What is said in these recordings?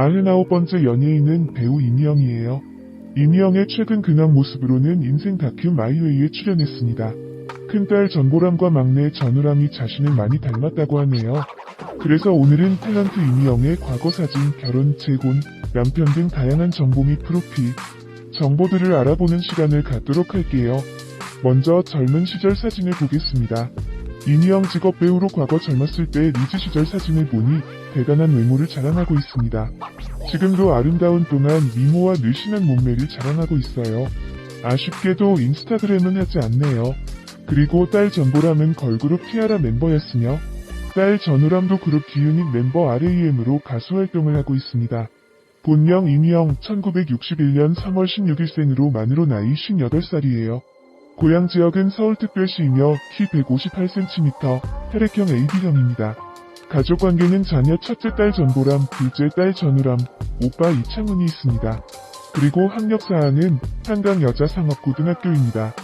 99번째 연예인은 배우 이미영이에요. 이미영의 최근 근황 모습으로는 인생 다큐 마이웨이에 출연했습니다. 큰딸 전보람과 막내 전우람이 자신을 많이 닮았다고 하네요. 그래서 오늘은 탤런트 이미영의 과거 사진, 결혼, 재혼, 남편 등 다양한 정보 및 프로필, 정보들을 알아보는 시간을 갖도록 할게요. 먼저 젊은 시절 사진을 보겠습니다. 이미영 직업 배우로 과거 젊었을 때 리즈 시절 사진을 보니 대단한 외모를 자랑하고 있습니다. 지금도 아름다운 동안 미모와 늘씬한 몸매를 자랑하고 있어요. 아쉽게도 인스타그램은 하지 않네요. 그리고 딸 전보람은 걸그룹 티아라 멤버였으며 딸 전우람도 그룹 기유닛 멤버 RAM으로 가수 활동을 하고 있습니다. 본명 이미영 1961년 3월 16일생으로 만으로 나이 58살이에요. 고향 지역은 서울특별시이며 키 158cm, 혈액형 AB형입니다. 가족 관계는 자녀 첫째 딸 전보람, 둘째 딸 전우람, 오빠 이창훈이 있습니다. 그리고 학력 사항은 한강 여자상업고등학교입니다.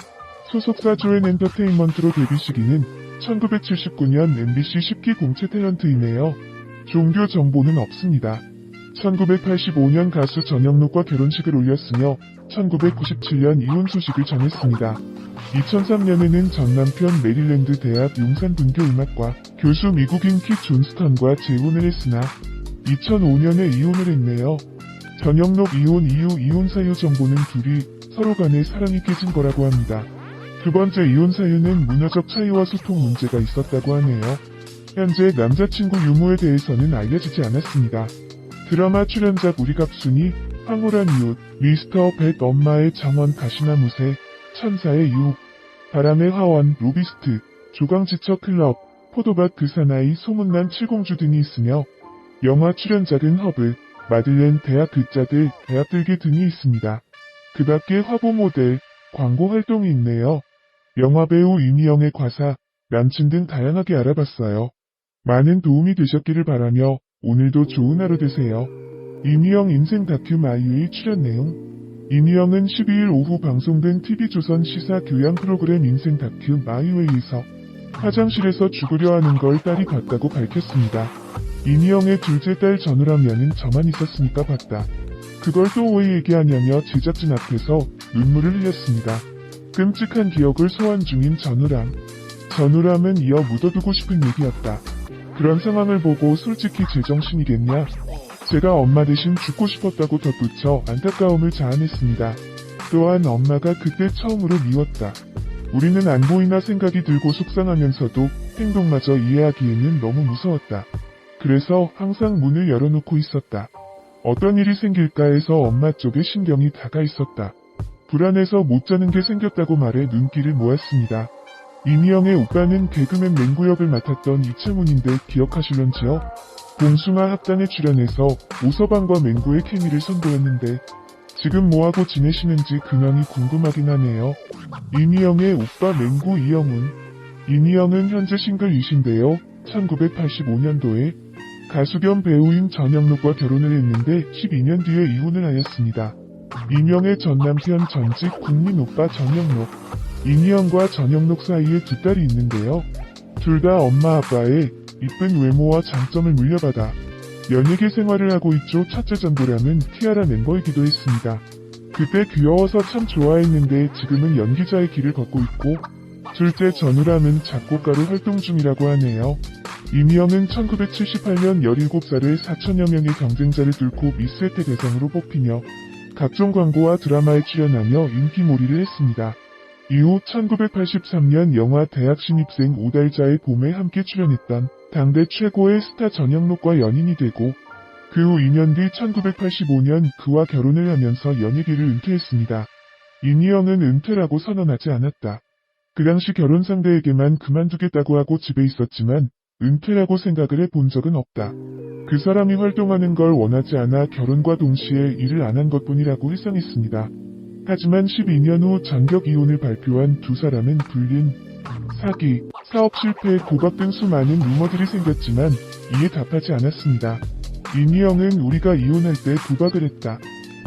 소속사 조엔 엔터테인먼트로 데뷔 시기는 1979년 MBC 10기 공채 탤런트이네요. 종교 정보는 없습니다. 1985년 가수 전영록과 결혼식을 올렸으며 1997년 이혼 소식을 전했습니다. 2003년에는 전 남편 메릴랜드 대학 용산분교 음악과 교수 미국인 킷 존스턴과 재혼을 했으나 2005년에 이혼을 했네요. 전영록 이혼 이후 이혼 사유 정보는 둘이 서로 간에 사랑이 깨진 거라고 합니다. 두 번째 이혼 사유는 문화적 차이와 소통 문제가 있었다고 하네요. 현재 남자친구 유무에 대해서는 알려지지 않았습니다. 드라마 출연작 우리 갑순이, 황홀한 이웃, 미스터 뱃 엄마의 정원 가시나무새, 천사의 유혹, 바람의 화원, 로비스트, 조강지처 클럽, 포도밭 그 사나이 소문난 칠공주 등이 있으며 영화 출연작은 허브, 마들렌 대학 글자들, 대학들기 등이 있습니다. 그 밖에 화보 모델, 광고 활동이 있네요. 영화배우 이미영의 과사, 남친 등 다양하게 알아봤어요. 많은 도움이 되셨기를 바라며 오늘도 좋은 하루 되세요. 이미영 인생 다큐 마이웨이 출연 내용 이미영은 12일 오후 방송된 TV조선 시사 교양 프로그램 인생 다큐 마이웨이에서 화장실에서 죽으려 하는 걸 딸이 봤다고 밝혔습니다. 이미영의 둘째 딸 전우라면은 저만 있었으니까 봤다. 그걸 또 왜 얘기하냐며 제작진 앞에서 눈물을 흘렸습니다. 끔찍한 기억을 소환 중인 전우람. 전우람은 이어 묻어두고 싶은 얘기였다. 그런 상황을 보고 솔직히 제정신이겠냐? 제가 엄마 대신 죽고 싶었다고 덧붙여 안타까움을 자아냈습니다. 또한 엄마가 그때 처음으로 미웠다. 우리는 안 보이나 생각이 들고 속상하면서도 행동마저 이해하기에는 너무 무서웠다. 그래서 항상 문을 열어놓고 있었다. 어떤 일이 생길까 해서 엄마 쪽에 신경이 다가 있었다. 불안해서 못 자는 게 생겼다고 말해 눈길을 모았습니다. 이미영의 오빠는 개그맨 맹구 역을 맡았던 이채문인데 기억하실런지요? 공수마 합단에 출연해서 오서방과 맹구의 케미를 선보였는데 지금 뭐하고 지내시는지 근황이 궁금하긴 하네요. 이미영의 오빠 맹구 이영훈 이미영은 현재 싱글이신데요. 1985년도에 가수 겸 배우인 전영록과 결혼을 했는데 12년 뒤에 이혼을 하였습니다. 이명의 전 남편 전직 국민 오빠 전영록 이미영과 전영록 사이에 두 딸이 있는데요. 둘 다 엄마 아빠의 이쁜 외모와 장점을 물려받아 연예계 생활을 하고 있죠. 첫째 전보람은 티아라 멤버이기도 했습니다. 그때 귀여워서 참 좋아했는데 지금은 연기자의 길을 걷고 있고 둘째 전우람은 작곡가로 활동 중이라고 하네요. 이미영은 1978년 17살에 4천여 명의 경쟁자를 뚫고 미스 혜택 대상으로 뽑히며 각종 광고와 드라마에 출연하며 인기몰이를 했습니다. 이후 1983년 영화 대학 신입생 오달자의 봄에 함께 출연했던 당대 최고의 스타 전영록과 연인이 되고 그 후 2년 뒤 1985년 그와 결혼을 하면서 연예계를 은퇴했습니다. 이미영은 은퇴라고 선언하지 않았다. 그 당시 결혼 상대에게만 그만두겠다고 하고 집에 있었지만 은퇴라고 생각을 해 본 적은 없다. 그 사람이 활동하는 걸 원하지 않아 결혼과 동시에 일을 안 한 것뿐이라고 일상했습니다. 하지만 12년 후 전격 이혼을 발표한 두 사람은 불륜, 사기, 사업 실패, 고박 등 수많은 루머들이 생겼지만 이에 답하지 않았습니다. 이미영은 우리가 이혼할 때 구박을 했다.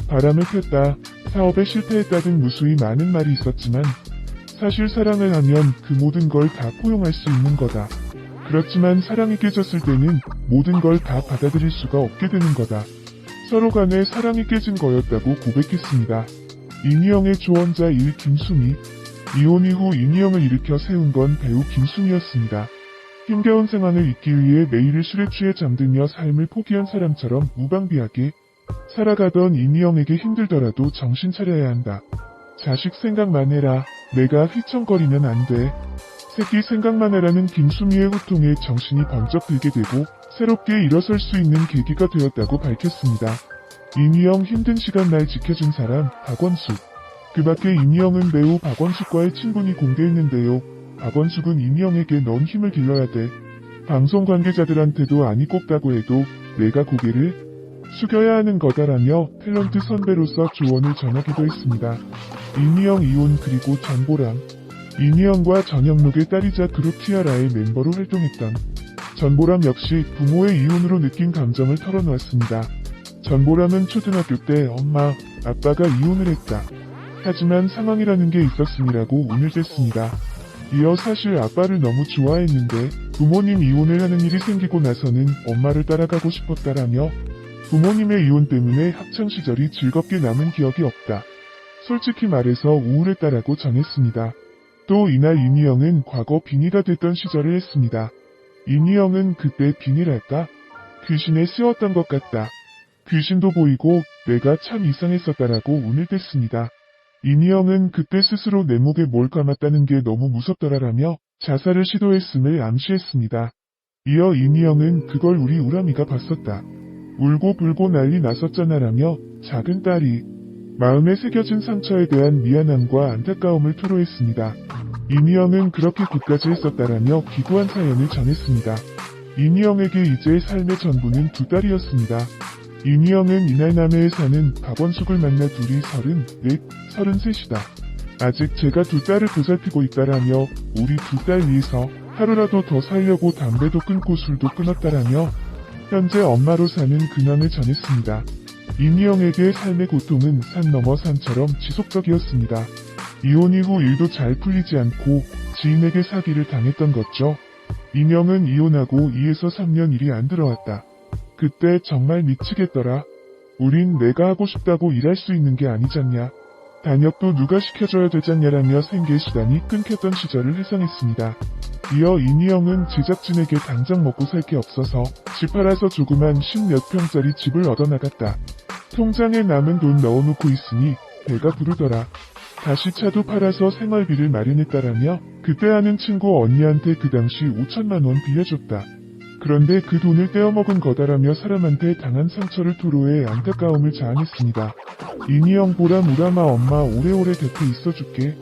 바람을 폈다. 사업에 실패했다 등 무수히 많은 말이 있었지만 사실 사랑을 하면 그 모든 걸 다 포용할 수 있는 거다. 그렇지만 사랑이 깨졌을 때는 모든 걸 다 받아들일 수가 없게 되는 거다. 서로 간에 사랑이 깨진 거였다고 고백했습니다. 이미영의 조언자 일 김수미. 이혼 이후 이미영을 일으켜 세운 건 배우 김수미였습니다. 힘겨운 상황을 잊기 위해 매일을 술에 취해 잠들며 삶을 포기한 사람처럼 무방비하게 살아가던 이미영에게 힘들더라도 정신 차려야 한다. 자식 생각만 해라. 내가 휘청거리면 안 돼. 새끼 생각만 해라는 김수미의 호통에 정신이 번쩍 들게 되고 새롭게 일어설 수 있는 계기가 되었다고 밝혔습니다. 이미영 힘든 시간 날 지켜준 사람 박원숙. 그 밖에 이미영은 배우 박원숙과의 친분이 공개했는데요. 박원숙은 이미영에게 넌 힘을 길러야 돼. 방송 관계자들한테도 아니 꼽다고 해도 내가 고개를 숙여야 하는 거다라며 탤런트 선배로서 조언을 전하기도 했습니다. 이미영 이혼 그리고 전보람. 이미영과 전영록의 딸이자 그룹 티아라의 멤버로 활동했던 전보람 역시 부모의 이혼으로 느낀 감정을 털어놓았습니다. 전보람은 초등학교 때 엄마, 아빠가 이혼을 했다. 하지만 상황이라는 게 있었음이라고 운을 댔습니다. 이어 사실 아빠를 너무 좋아했는데 부모님 이혼을 하는 일이 생기고 나서는 엄마를 따라가고 싶었다라며 부모님의 이혼 때문에 학창시절이 즐겁게 남은 기억이 없다. 솔직히 말해서 우울했다라고 전했습니다. 또 이날 이미영은 과거 빙의가 됐던 시절을 했습니다. 이미영은 그때 빙의랄까? 귀신에 쓰였던 것 같다. 귀신도 보이고 내가 참 이상했었다라고 운을 댔습니다. 이미영은 그때 스스로 내 목에 뭘 감았다는 게 너무 무섭더라라며 자살을 시도했음을 암시했습니다. 이어 이미영은 그걸 우리 우람이가 봤었다. 울고 불고 난리 났었잖아라며 작은 딸이 마음에 새겨진 상처에 대한 미안함과 안타까움을 토로했습니다. 이미영은 그렇게 끝까지 했었다라며 기구한 사연을 전했습니다. 이미영에게 이제 삶의 전부는 두 딸이었습니다. 이미영은 이날 남해에 사는 박원숙을 만나 둘이 34, 33이다. 아직 제가 두 딸을 보살피고 있다라며 우리 두 딸 위해서 하루라도 더 살려고 담배도 끊고 술도 끊었다라며 현재 엄마로 사는 근황을 전했습니다. 이미영에게 삶의 고통은 산 넘어 산처럼 지속적이었습니다. 이혼 이후 일도 잘 풀리지 않고 지인에게 사기를 당했던 거죠. 이명은 이혼하고 2에서 3년 일이 안 들어왔다. 그때 정말 미치겠더라. 우린 내가 하고 싶다고 일할 수 있는 게 아니잖냐. 단역도 누가 시켜줘야 되잖냐라며 생계 시단이 끊겼던 시절을 회상했습니다. 이어 이미영은 제작진에게 당장 먹고 살 게 없어서 집 팔아서 조그만 십몇 평짜리 집을 얻어나갔다. 통장에 남은 돈 넣어놓고 있으니 배가 부르더라. 다시 차도 팔아서 생활비를 마련했다라며 그때 아는 친구 언니한테 그 당시 5천만 원 빌려줬다. 그런데 그 돈을 떼어먹은 거다라며 사람한테 당한 상처를 토로해 안타까움을 자아냈습니다. 이미영 보람 우라마 엄마 오래오래 곁에 있어줄게.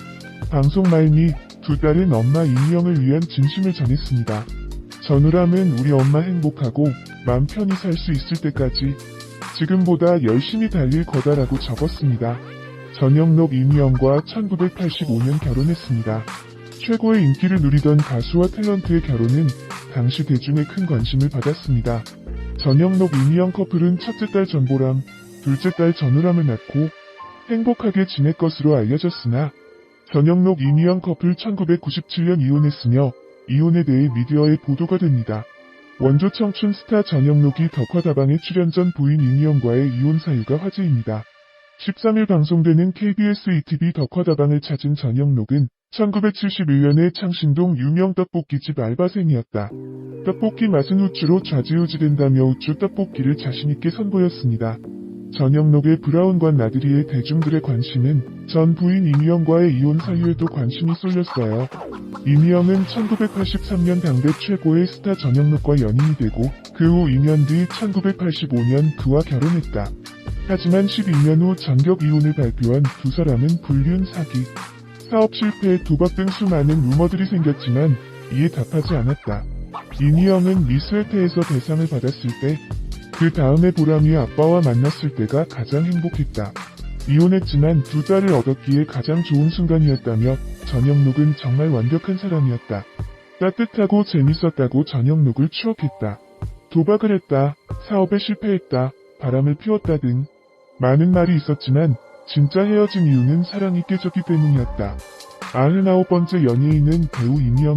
방송 말미 두 딸은 엄마 이미영을 위한 진심을 전했습니다. 전우람은 우리 엄마 행복하고 맘 편히 살 수 있을 때까지 지금보다 열심히 달릴 거다라고 적었습니다. 전영록 이미영과 1985년 결혼했습니다. 최고의 인기를 누리던 가수와 탤런트의 결혼은 당시 대중의 큰 관심을 받았습니다. 전영록 이미영 커플은 첫째 딸 전보람, 둘째 딸 전우람을 낳고 행복하게 지낼 것으로 알려졌으나 전영록 이미영 커플 1997년 이혼했으며 이혼에 대해 미디어에 보도가 됩니다. 원조 청춘 스타 전영록이 덕화다방에 출연 전 부인 이미영과의 이혼 사유가 화제입니다. 13일 방송되는 KBS ETV 덕화다방을 찾은 전영록은 1971년에 창신동 유명 떡볶이집 알바생이었다. 떡볶이 맛은 우추로 좌지우지된다며 우추 떡볶이를 자신있게 선보였습니다. 전영록의 브라운관 나들이의 대중들의 관심은 전 부인 이미영과의 이혼 사유에도 관심이 쏠렸어요. 이미영은 1983년 당대 최고의 스타 전영록과 연인이 되고 그 후 2년 뒤 1985년 그와 결혼했다. 하지만 12년 후 전격 이혼을 발표한 두 사람은 불륜 사기, 사업 실패, 도박 등 수많은 루머들이 생겼지만 이에 답하지 않았다. 이미영은 미스웨테에서 대상을 받았을 때 그 다음에 보람이 아빠와 만났을 때가 가장 행복했다. 이혼했지만 두 딸을 얻었기에 가장 좋은 순간이었다며 전영록은 정말 완벽한 사람이었다. 따뜻하고 재밌었다고 전영록을 추억했다. 도박을 했다, 사업에 실패했다, 바람을 피웠다 등 많은 말이 있었지만 진짜 헤어진 이유는 사랑이 깨졌기 때문이었다. 99번째 연예인은 배우 이미영